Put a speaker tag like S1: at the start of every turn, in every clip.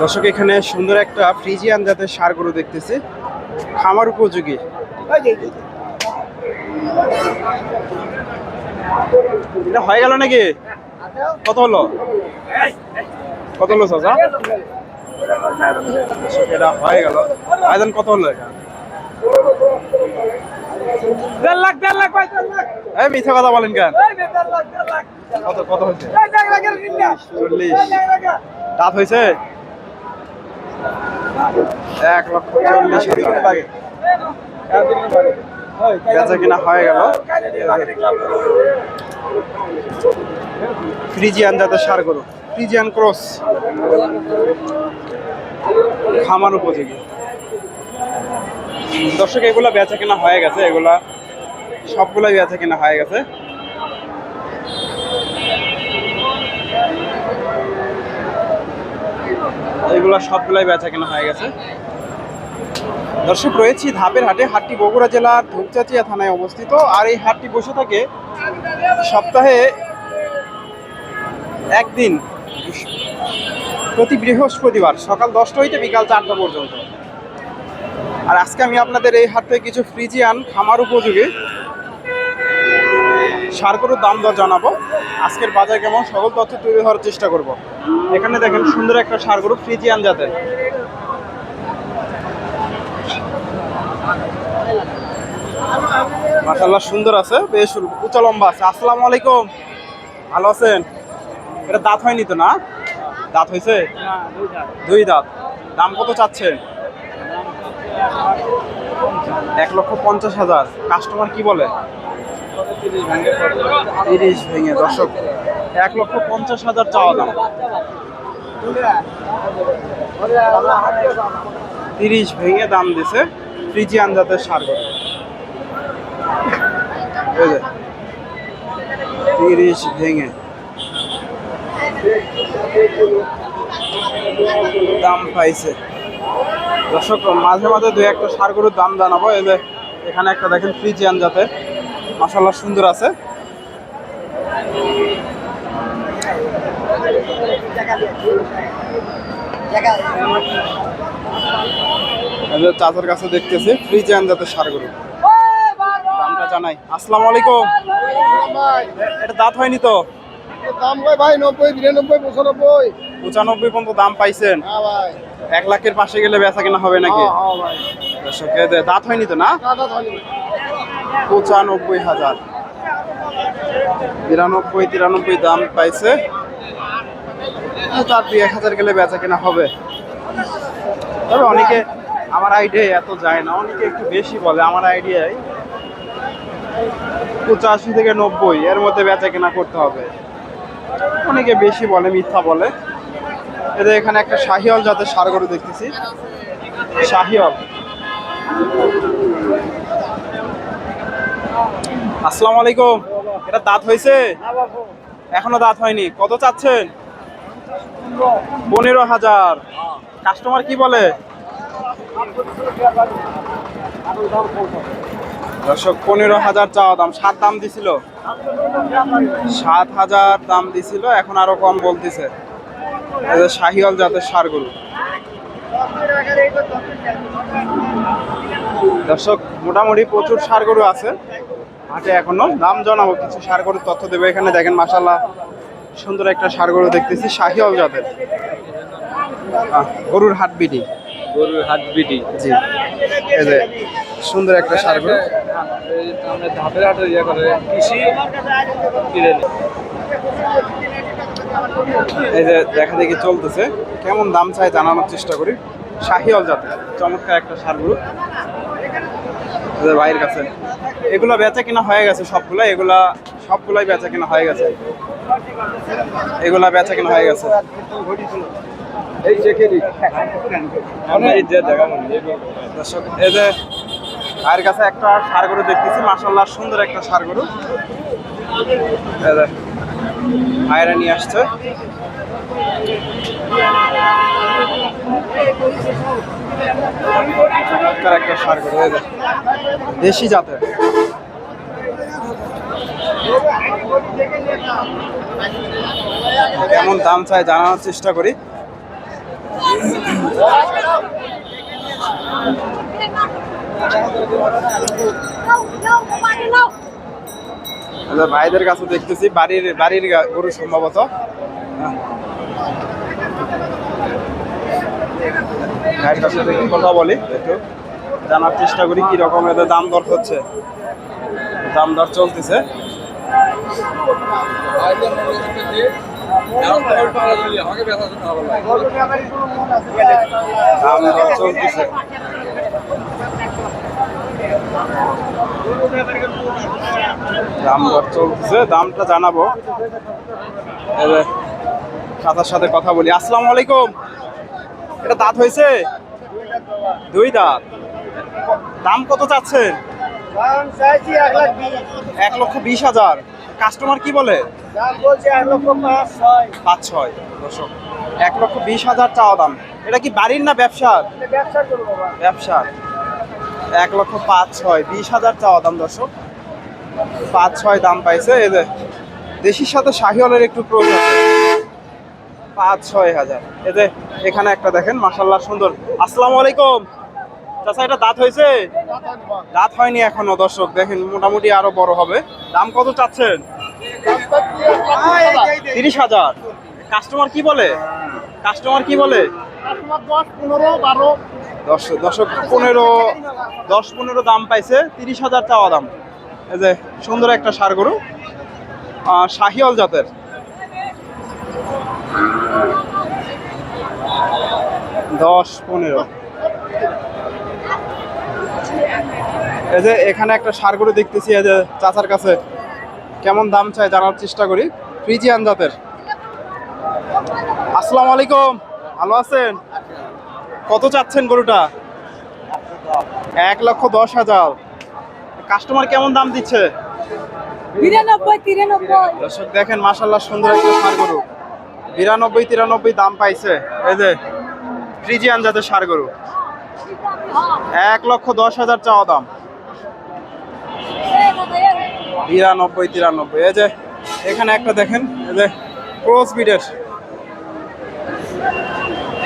S1: দর্শক এখানে সুন্দর একটা ফ্রিজিয়ান জাতের সার গরু দেখতেছি। খামার উপযোগী। এটা হয়ে গেল নাকি? কত হলো? কত হলো চাচা? এটা হয়ে গেল। আয়দান কত হলো এটা?
S2: দেড় লাখ দেড় লাখ ভাই দেড় লাখ।
S1: এই মিথ্যা কথা বলেন কেন?
S2: দেড় লাখ দেড় লাখ।
S1: কত কত হয়েছে? চল্লিশ। দাঁত এক লক্ষ চল্লিশ বেচা কিনা হয়ে গেল। ফ্রিজিয়ান জাতের সার গরু। Friesian cross. খামার উপযোগী। দর্শক এগুলা বেচা কেনা হয়ে গেছে। এগুলা সবগুলাই বেচা কেনা হয়ে গেছে। এগুলা সবগুলাই বেচা কেনা হয়ে গেছে। দর্শক, রয়েছি ধাপের হাটে। হাটটি বগুড়া জেলার ধূপচাচিয়া থানায় অবস্থিত। আর এই হাটটি বসে থাকে সপ্তাহে একদিন, প্রতি বৃহস্পতিবার, সকাল দশটা হইতে বিকাল চারটা পর্যন্ত। আর আজকে আমি আপনাদের এই হাট থেকে কিছু ফ্রিজিয়ান খামার উপযোগী সার গরুর দাম দর জানাব। আজকের বাজার কেমন? সকল তথ্য তুলে ধরার চেষ্টা করব। এখানে দেখেন সুন্দর একটা সার গরু, ফ্রিজিয়ান জাতের। মাশাল্লাহ সুন্দর আছে, বেশ উঁচা লম্বা আছে। আসসালামু আলাইকুম। ভালো আছেন? এটা দাঁত হয়নি তো না? দাঁত হয়েছে? দুই দাঁত। দাম কত চাচ্ছেন? এক লক্ষ পঞ্চাশ হাজার। কাস্টমার কি বলে? তিরিশ ভেঙে, দর্শক। এক লক্ষ পঞ্চাশ হাজার চাওয়া দাম। তিরিশ ভেঙে দাম দিছে ফ্রিজিয়ান জাতের সার। তিরিশ ভেঙে। দাম পাইছে। দর্শক, মাঝে মাঝে দু একটা সার গরুর দাম জানাব। এই এখানে একটা দেখেন ফ্রিজিয়ান জাতের। মাসাল্লাহ সুন্দর আছে এই যে চাচার কাছে দেখতেছি ফ্রিজিয়ান জাতের সার গরু। দামটা জানাই। আসসালামু আলাইকুম। এটা দাঁত হয়নি তো?
S3: দাম কয় ভাই নব্বই বিরানব্বই পঁচানব্বই।
S1: পঁচানব্বই পর্যন্ত দাম পাইছেন?
S3: হ্যাঁ ভাই।
S1: এক লাখের পাশে গেলে বেচা কেনা হবে নাকি?
S3: হ্যাঁ হ্যাঁ ভাই।
S1: দাঁত হয়নি তো না? পঁচানব্বই হাজার। বিরানব্বই তিরানব্বই দাম পাইছে। তার দুই এক হাজার গেলে বেচা কেনা হবে। তবে অনেকে আমার আইডিয়ায় এত যায় না, অনেকে একটু বেশি বলে, আমার আইডিয়ায় পঁচাশি থেকে নব্বই, এর মধ্যে বেচা কেনা করতে হবে। অনেকে বেশি বলে, মিথ্যা বলে। এদের এখানে একটা শাহিওল জাতের সার গরু দেখতেছি। শাহিওল আসসালামু আলাইকুম। এটা দাঁত হয়েছে? এখনও দাঁত হয়নি। কত চাচ্ছেন? পনেরো হাজার। কাস্টমার কি বলে? দর্শক, পনেরো হাজার চাওয়া দাম। সাত দাম দিছিল। সাত হাজার দাম দিছিল, এখন আরও কম বলতেছে। শাহিওয়াল জাতের সার গরু দর্শক, মোটামুটি প্রচুর সার গরু আছে। হাটে এখনও দাম জানাব, কিছু সার গরুর তথ্য দেবে। এখানে দেখেন মাসাল্লাহ সুন্দর একটা সার গরু দেখতেছি শাহিওয়াল জাতের গরুর হাট বিডি।
S2: গরুর হাট বিডি।
S1: জি। এই যে সুন্দর একটা সার গরু।
S2: আমরা ধাপের হাটে ইয়ে করে কৃষি।
S1: এই যে দেখা দেখি চলতেছে। কেমন দাম চাই জানানোর চেষ্টা করি। শাহিওয়াল জাতের চমৎকার একটা সার গরু। ভাইয়ের কাছে। এগুলা বেচা কিনা হয়ে গেছে সবগুলা। এগুলা সবগুলাই বেচা কিনা হয়ে গেছে। এগুলা বেচা কিনা হয়ে গেছে।
S3: এই
S2: যে
S1: দর্শক এই যে ভাইয়ের কাছে একটা সার গরু দেখতেছি মাসাল্লাহ সুন্দর একটা সার গরু। যে নিয়ে আসছে। একটা সার গরু দেশি জাতের। কেমন দাম চাই জানানোর চেষ্টা করি। এই ভাইদের কাছে দেখতেছি, বাড়ির বাড়ির গরু সম্ভবত। ভাইয়ের কাছে কথা বলি, একটু জানার চেষ্টা করি, কি রকম এদের দাম দর হচ্ছে। দাম দর চলতেছে। দাম দর দামটা জানাব। সাদার সাথে কথা বলি। আসসালামু আলাইকুম। এটা দাঁত হয়েছে? দুই দাঁত। দাম কত চাচ্ছেন?
S3: এক
S1: লক্ষ বিশ হাজার। কাস্টমার কি বলে?
S3: দাম বলছে এক লক্ষ পাঁচ ছয়।
S1: পাঁচ ছয়। দর্শক এক লক্ষ বিশ হাজার চাওয়া দাম। এটা কি বাড়ির না ব্যবসার
S3: ব্যবসা করব
S1: ব্যবসার এক লক্ষ পাঁচ ছয় বিশ হাজার চাওয়া দাম দর্শক। পাঁচ ছয় দাম পাইছে এদের দেশির সাথে শাহিওয়ালের একটু প্রয়োজন পাঁচ ছয় হাজার। এদের এখানে একটা দেখেন মাসাল্লাহ সুন্দর। আসসালামু আলাইকুম। চাচা, এটা দাঁত হয়েছে? দাঁত হয়নি এখনও, দর্শক, দেখেন, মোটামুটি আরও বড় হবে। দাম কত চাচ্ছেন? তিরিশ হাজার। কাস্টমার কি বলে? কাস্টমার কি বলে?
S3: দশ
S1: দশক পনেরো, দশ পনেরো দাম পাইছে, তিরিশ হাজার চাওয়া দাম। এই যে, সুন্দর একটা সার গরু। শাহিওল জাতের। দশ পনেরো। এই যে এখানে একটা সার গরু দেখতেছি এই যে চাচার কাছে কেমন দাম চাই জানার চেষ্টা করি। ফ্রিজিয়ান জাতের। আসসালামু আলাইকুম ভালো আছেন? কত চাচ্ছেন গরুটা? এক লক্ষ দশ হাজার। কাস্টমার কেমন দাম দিচ্ছে? দর্শক দেখেন মাসাল্লাহ সুন্দর একটা সার গরু। বিরানব্বই তিরানব্বই দাম পাইছে। এই যে ফ্রিজিয়ান জাতের সার গরু। এক লক্ষ দশ হাজার চাওয়া দাম। বিরানব্বই, তিরানব্বই। এই যে, এখানে একটা দেখেন, এই যে, ক্রস বিডের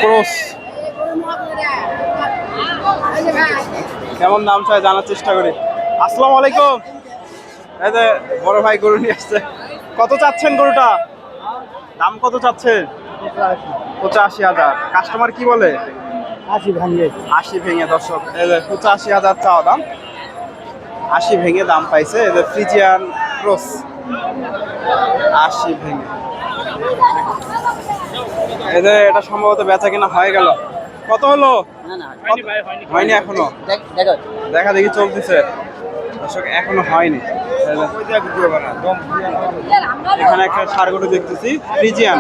S1: ক্রস। কেমন দাম চাই জানার চেষ্টা করি। আসসালামু আলাইকুম। এই যে, বড় ভাই গরু নিয়ে আসছে। কত চাচ্ছেন গরুটা? দাম কত চাচ্ছেন? পঁচাশি হাজার। কাস্টমার কি বলে?
S3: আশি ভাঙে।
S1: আশি ভেঙে দর্শক যে পঁচাশি হাজার চাওয়া দাম। আশি ভেঙে দাম পাইছে যে ফ্রিজিয়ান ক্রস আশি ভেঙে। যে এটা সম্ভবত বেচা কিনা হয়ে গেল। কত হলো? হয়নি এখনও? দেখা দেখি। চলতেছে। দর্শক এখনও হয়নি। এখানে একটা সার দেখতেছি ফ্রিজিয়ান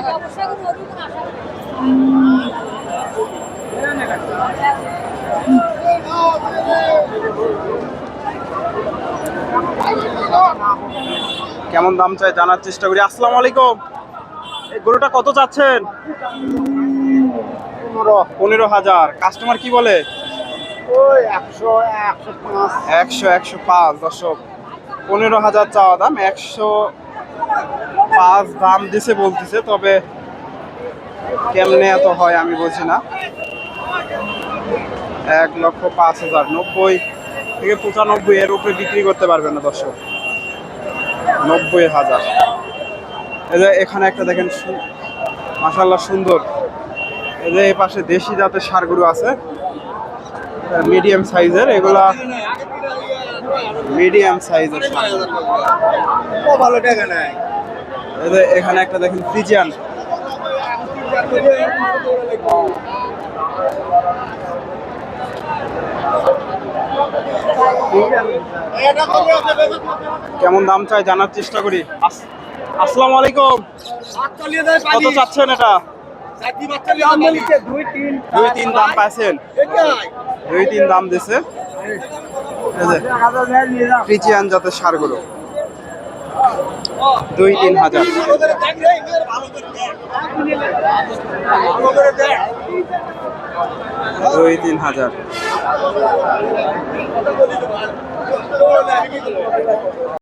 S1: কেমন দাম চাই জানার চেষ্টা করি। আসসালামু আলাইকুম। এই গরুটা কত চাচ্ছেন? পনেরো। হাজার। কাস্টমার কি বলে?
S3: একশো একশো পাঁচ
S1: দর্শক। পনেরো হাজার চাওয়া দাম একশো পাঁচ দাম দিছে বলতেছে তবে কেমনে এত হয় আমি বুঝি না। এক লক্ষ পাঁচ হাজার নব্বই থেকে পঁচানব্বই এর উপরে বিক্রি করতে পারবে না দর্শক। নব্বই হাজার। এই যে এখানে একটা দেখেন মাসাল্লাহ সুন্দর। এই যে এ পাশে দেশি জাতের সারগুলো আছে। মিডিয়াম সাইজের এগুলা মিডিয়াম সাইজের
S3: ভালো টাকা নেয়।
S1: এখানে একটা দেখেন ফ্রিজিয়ান। কেমন দাম চাই জানার চেষ্টা করি? আস- আসসালামু আলাইকুম। কত চাচ্ছেন এটা?
S3: দুই তিন
S1: দাম পাইছেন। দুই তিন দাম দিছে। সার ফ্রিজিয়ান জাতের সারগুলো। দুই তিন হাজার। দুই তিন হাজার।